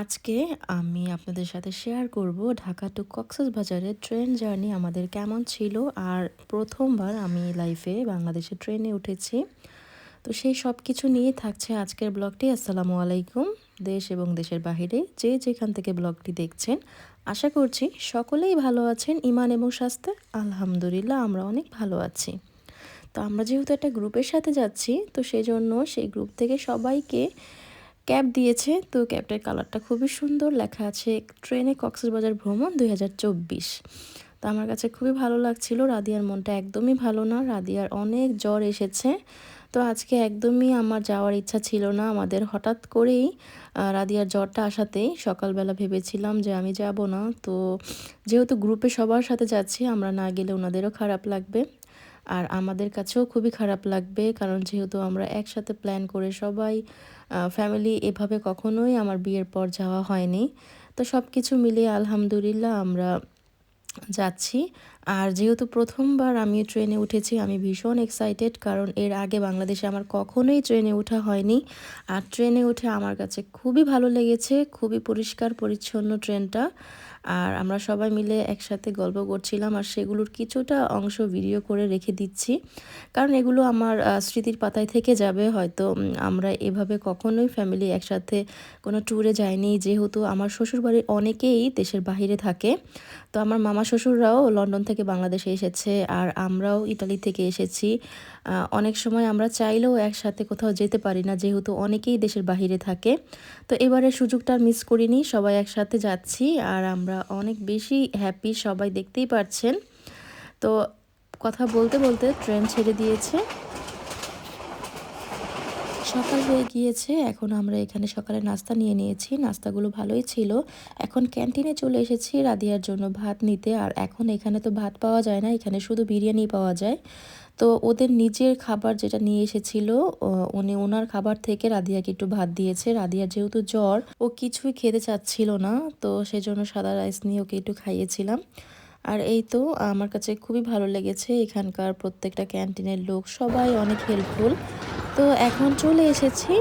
আজকে আমি আপনাদের সাথে শেয়ার করব ঢাকা টু কক্সবাজারের ট্রেন জার্নি আমাদের কেমন ছিল আর প্রথমবার আমি লাইফে বাংলাদেশে ট্রেনে উঠেছি। তো সেই সব কিছু নিয়ে থাকছে আজকের ব্লগটি আসসালামু আলাইকুম, দেশ এবং দেশের বাহিরে যে যেখান থেকে ব্লগটি দেখছেন, আশা করছি সকলেই ভালো আছেন ইমান এবং স্বাস্থ্যে আলহামদুলিল্লাহ আমরা অনেক ভালো আছি। তো আমরা যেহেতু একটা গ্রুপের সাথে যাচ্ছি, তো সেই জন্য সেই গ্রুপ থেকে সবাইকে ক্যাব দিয়েছে। তো ক্যাবটার কালারটা খুবই সুন্দর। লেখা আছে, ট্রেনে কক্সবাজার ভ্রমণ দু হাজার চব্বিশ। তো আমার কাছে খুবই ভালো লাগছিল। রাদিয়ার মনটা একদমই ভালো না। রাদিয়ার অনেক জ্বর এসেছে। তো আজকে একদমই আমার যাওয়ার ইচ্ছা ছিল না। আমাদের হঠাৎ করেই রাদিয়ার জ্বরটা আসাতেই সকালবেলা ভেবেছিলাম যে আমি যাব না। তো যেহেতু গ্রুপে সবার সাথে যাচ্ছি, আমরা না গেলে ওনাদেরও খারাপ লাগবে। আর আমাদের কাছেও খুবই খারাপ লাগবে। কারণ যেহেতু আমরা একসাথে প্ল্যান করে সবাই ফ্যামিলি এভাবে কখনোই আমার বিয়ের পর যাওয়া হয়নি। তো সব কিছু মিলিয়ে আলহামদুলিল্লাহ আমরা যাচ্ছি। আর যেহেতু প্রথমবার আমি ট্রেনে উঠেছি, আমি ভীষণ এক্সাইটেড কারণ এর আগে বাংলাদেশে আমার কখনোই ট্রেনে ওঠা হয়নি। আর ট্রেনে উঠে আমার কাছে খুবই ভালো লেগেছে, খুবই পরিষ্কার পরিচ্ছন্ন ট্রেনটা। আর আমরা সবাই মিলে একসাথে গল্প করছিলাম আর সেগুলোর কিছুটা অংশ ভিডিও করে রেখে দিচ্ছি। কারণ এগুলো আমার স্মৃতির পাতায় থেকে যাবে, হয়তো আমরা এভাবে কখনোই ফ্যামিলি একসাথে কোনো ট্যুরে যাইনি। যেহেতু আমার শ্বশুরবাড়ির অনেকেই দেশের বাহিরে থাকে, তো আমার মামা শ্বশুররাও লন্ডন থেকে বাংলাদেশে এসেছে আর আমরাও ইতালি থেকে এসেছি। অনেক সময় আমরা চাইলেও একসাথে কোথাও যেতে পারি না, যেহেতু অনেকেই দেশের বাহিরে থাকে। তো এবারে সুযোগটা মিস করিনি, সবাই একসাথে যাচ্ছি আর আমরা অনেক বেশি হ্যাপি সবাই দেখতেই পাচ্ছেন তো কথা বলতে বলতে ট্রেন ছেড়ে দিয়েছে। সকাল হয়ে গিয়েছে, এখন আমরা এখানে সকালে নাস্তা নিয়ে নিয়েছি, নাস্তাগুলো ভালোই ছিল। এখন ক্যান্টিনে চলে এসেছি রাদিয়ার জন্য ভাত নিতে, আর এখন এখানে তো ভাত পাওয়া যায় না, এখানে শুধু বিরিয়ানি পাওয়া যায়। তো ওদের নিজের খাবার যেটা নিয়ে এসেছিল উনি ওনার খাবার থেকে রাদিয়াকে একটু ভাত দিয়েছে। রাধিয়ার যেহেতু জ্বর, ও কিছুই খেতে চাচ্ছিল না, তো সেজন্য সাদা রাইস নিয়ে ওকে একটু খাইয়েছিলাম। আর এই তো আমার কাছে খুবই ভালো লেগেছে, এখানকার প্রত্যেকটা ক্যান্টিনের লোক সবাই অনেক হেল্পফুল তো এখন চলে এসেছি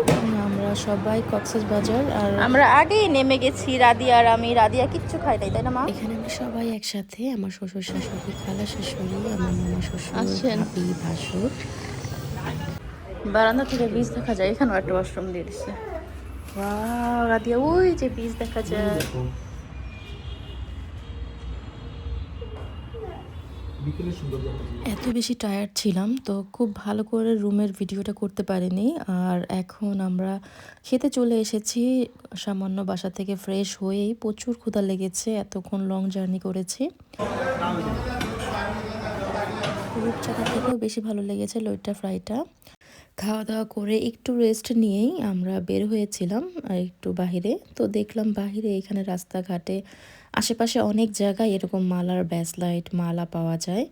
আমরা সবাই কক্সেস বাজার আর আমরা আগেই নেমে গেছি রাদিয়া আর আমি। রাদিয়া কিচ্ছু খাই নাই তাই না মা? এখানে আমরা সবাই একসাথে আমার শ্বশুর শাশুড়ি খালা শাশুড়ি আমার মামা শ্বশুর। ভাবি ভাসুর। বারান্দা থেকে বীজ দেখা যায় এখানেও একটা ওয়াশরুম দিয়ে দিচ্ছে রাদিয়া ওই যে বীজ দেখা যায়। এত বেশি টায়ার্ড ছিলাম, তো খুব ভালো করে রুমের ভিডিওটা করতে পারিনি। আর এখন আমরা খেতে চলে এসেছি, সামান্য বাসা থেকে ফ্রেশ হয়েই। প্রচুর ক্ষুধা লেগেছে, এতক্ষণ লং জার্নি করেছি। রূপচাঁদা থেকেও বেশি ভালো লেগেছে, লইট্টা ফ্রাইটা খাওয়া দাওয়া করে একটু রেস্ট নিয়েই আমরা বের হয়েছিলাম একটু বাহিরে। তো দেখলাম বাহিরে এখানে রাস্তাঘাটে আশেপাশে অনেক জায়গায় এরকম মালার ব্যাসলাইট মালা পাওয়া যায়।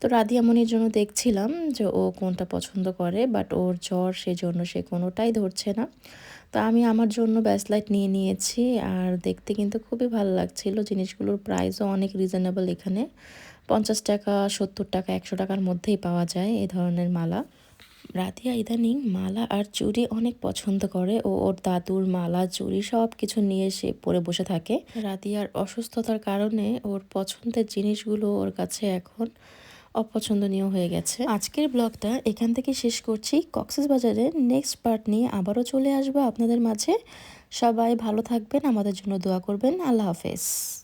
তো রাধিয়ামনির জন্য দেখছিলাম যে ও কোনটা পছন্দ করে বাট ওর জ্বর সেজন্য সে কোনোটাই ধরছে না। তো আমি আমার জন্য ব্যাসলাইট নিয়ে নিয়েছি আর দেখতে কিন্তু খুবই ভালো লাগছিল। জিনিসগুলোর প্রাইসও অনেক রিজনেবল এখানে। পঞ্চাশ টাকা, সত্তর টাকা, একশো টাকার মধ্যেই পাওয়া যায় এই ধরনের মালা। রাধিয়া ইদানিং মালা আর চুড়ি অনেক পছন্দ করে ও ওর দাদুর মালা, চুড়ি সব কিছু নিয়ে সে পরে বসে থাকে। রাধিয়ার অসুস্থতার কারণে ওর পছন্দের জিনিসগুলো ওর কাছে এখন অপছন্দনীয় হয়ে গেছে। আজকের ব্লগটা এখান থেকে শেষ করছি। কক্সেস বাজারের নেক্সট পার্ট নিয়ে আবারও চলে আসব আপনাদের মাঝে। সবাই ভালো থাকবেন, আমাদের জন্য দোয়া করবেন। আল্লাহ হাফেজ।